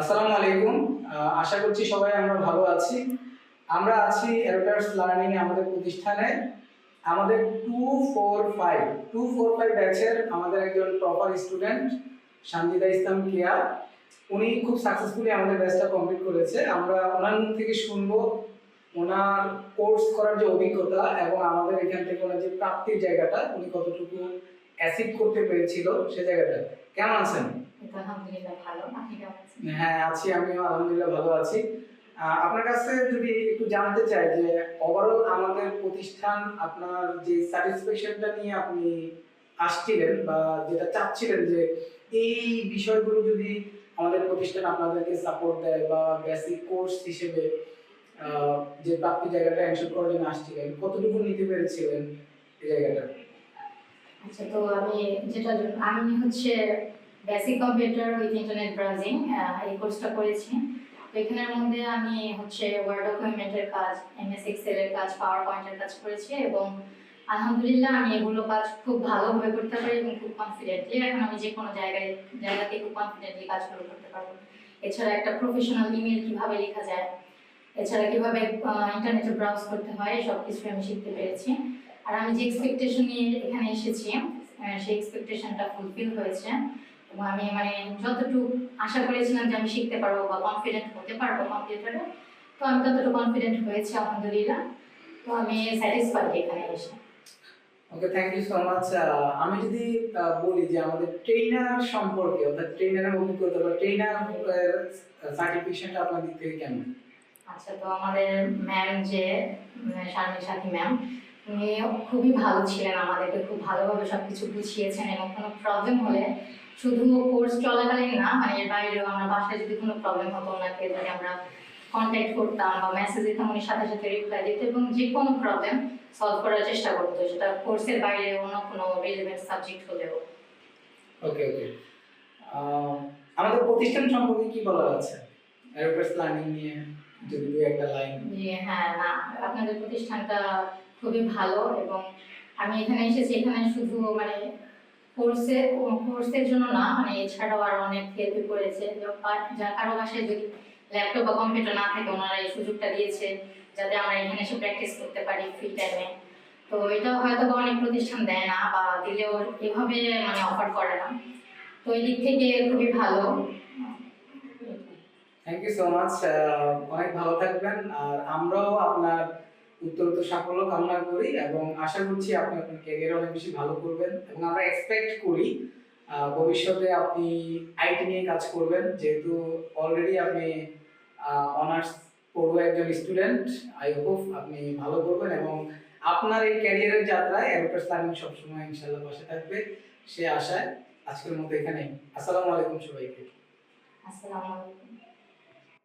আসসালামু আলাইকুম। আশা করছি সবাই আমরা ভালো আছি। আমরা আছি এরোটার্স লার্নিং আমাদের প্রতিষ্ঠানে। আমাদের two four five two four five ব্যাচের আমাদের একজন টপার স্টুডেন্ট সানজিদা ইসলাম কিয়া। উনি খুব সাকসেসফুলি আমাদের ব্যাচটা কমপ্লিট করেছে। আমরা ওনার মুখ থেকে শুনব ওনার কোর্স করার যে অভিজ্ঞতা এবং আমাদের এখান থেকে ওনার যে প্রাপ্তির জায়গাটা, উনি কতটুকু অ্যাসিভ করতে পেরেছিল সে জায়গাটা। কেমন আছেন? আলহামদুলিল্লাহ ভালো আপনি কেমন আছেন? হ্যাঁ আছি আমিও আলহামদুলিল্লাহ ভালো আছি। আপনার কাছে যদি একটু জানতে চাই যে ওভারঅল আমাদের প্রতিষ্ঠান আপনার যে স্যাটিসফ্যাকশনটা নিয়ে আপনি আসছিলেন বা যেটা চাচ্ছিলেন যে এই বিষয়গুলো যদি আমাদের প্রতিষ্ঠান আপনাদেরকে সাপোর্ট দেয় বা বেসিক কোর্স হিসেবে যে প্রাপ্তি জায়গাটা এনশোর করার জন্য আসছিলেন কতটুকু নিতে পেরেছিলেন এই জায়গাটা? আচ্ছা তো আমি যেটা আমি হচ্ছে বেসিক উইথ ইন্টারনেট ব্রাউজিং এই কোর্সটা করেছি। এখানের মধ্যে আমি হচ্ছে ওয়ার্ড ডকুমেন্টের কাজ এমএস কাজ পাওয়ার পয়েন্টের কাজ করেছি এবং আলহামদুলিল্লাহ আমি এগুলো কাজ খুব ভালোভাবে করতে পারি এবং খুব কনফিডেন্টলি এখন আমি যে কোনো জায়গায়, জায়গাতে খুব কনফিডেন্টলি কাজগুলো করতে পারব। এছাড়া একটা প্রফেশনাল ইমেল কীভাবে লেখা যায়, এছাড়া কীভাবে ইন্টারনেটে ব্রাউজ করতে হয় সব কিছু আমি শিখতে পেরেছি। আর আমি যে এক্সপেকটেশন নিয়ে এখানে এসেছি সেই এক্সপেকটেশনটা ফুলফিল হয়েছে। এবং আমি মানে যতটুকু আশা করেছিলাম যে আমি শিখতে পারব বা কনফিডেন্ট হতে পারব কম্পিউটারে তো আমি ততটুকু কনফিডেন্ট হয়েছি আলহামদুলিল্লাহ। তো আমি স্যাটিসফাইড এখানে এসে। Okay thank you so much আমি যদি বলি যে আমাদের ট্রেনার সম্পর্কে অর্থাৎ ট্রেনারের অভিজ্ঞতা বা ট্রেনার সার্টিফিকেশনটা আপনার দিক থেকে কেমন? আচ্ছা তো আমাদের ম্যাম যে শারমিন সাথী ম্যাম উনি খুবই ভালো ছিলেন আমাদেরকে খুব ভালোভাবে সবকিছু বুঝিয়েছেন এবং কোনো প্রবলেম হলে শুধু কোর্স চলাকালীন না মানে এর বাইরেও আমরা বাসায় যদি কোনো প্রবলেম হতো ওনাকে যদি আমরা কন্ট্যাক্ট করতাম বা মেসেজ দিতাম উনি সাথে সাথে রিপ্লাই দিত এবং যে কোনো প্রবলেম সলভ করার চেষ্টা করতো সেটা কোর্সের বাইরে অন্য কোনো রিলেভেন্ট সাবজেক্ট হলেও। ওকে ওকে আমাদের প্রতিষ্ঠান সম্পর্কে কি বলা আছে? এরোপ্লেস প্ল্যানিং নিয়ে যদি একটা লাইন হ্যাঁ না আপনাদের প্রতিষ্ঠানটা খুবই ভালো এবং আমি এখানে এসেছি, এখানে শুধু মানে কোর্সে কোর্সের জন্য না মানে এছাড়াও আরও অনেক হেল্প করেছে। যা- যা কারও বাসায় যদি ল্যাপটপ বা কম্পিউটার না থাকে, ওনারা এই সুযোগটা দিয়েছে যাতে আমরা এখানে এসে প্র্যাকটিস করতে পারি ফ্রি টাইমে তো এটা হয়তো বা অনেক প্রতিষ্ঠান দেয় না বা দিলেও এভাবে মানে অফার করে না। তো এই দিক থেকে খুবই ভালো। থ্যাংক ইউ সো মাচ অনেক ভালো থাকবেন। আর আমরাও আপনার উত্তরোত্তর সাফল্য কামনা করি এবং আশা করছি আপনি আপনার ক্যারিয়ার অনেক বেশি ভালো করবেন এবং আমরা এক্সপেক্ট করি ভবিষ্যতে আপনি আইটি নিয়ে কাজ করবেন। যেহেতু অলরেডি আপনি অনার্স পড়ুয়া একজন স্টুডেন্ট আই হোপ আপনি ভালো করবেন এবং আপনার এই ক্যারিয়ারের যাত্রায় এরোপ্লেস প্ল্যানিং সবসময় ইনশাল্লাহ পাশে থাকবে সে আশায় আজকের মতো এখানে আসসালামু আলাইকুম সবাইকে। আসসালামু আলাইকুম।